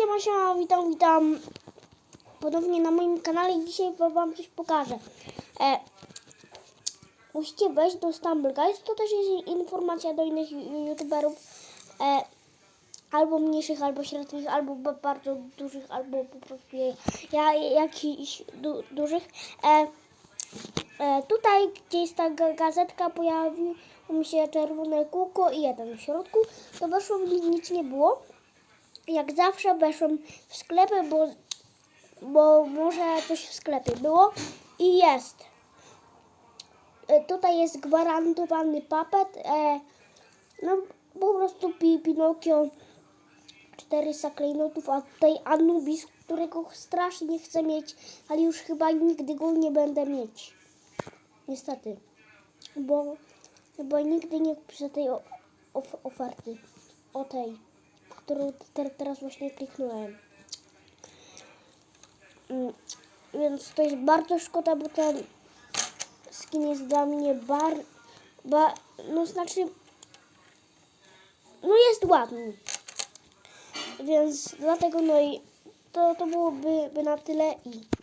siema, siema, witam, witam ponownie na moim kanale i dzisiaj wa- wam coś pokażę. E, musicie wejść do Stumble Guys, to też jest informacja do innych youtuberów, e, albo mniejszych, albo średnich, albo ba- bardzo dużych, albo po prostu ja, jakichś du, dużych. E, e, tutaj, gdzie jest ta ga- gazetka, pojawiło mi się czerwone kółko i jeden w środku, to weszłam, nic- nic nie było jak zawsze weszłam w sklepy, bo, bo może coś w sklepie było i jest. E, Tutaj jest gwarantowany papet. E, no po prostu pi, Pinokio 400 klejnotów, a tutaj Anubis, którego strasznie chcę mieć, ale już chyba nigdy go nie będę mieć. Niestety. Bo, bo nigdy nie kupię tej oferty. O tej którą te, teraz właśnie kliknąłem. Mm, Więc to jest bardzo szkoda, bo ten skin jest dla mnie bar... Ba, no znaczy... No jest ładny. Więc dlatego no i to, to byłoby by na tyle i...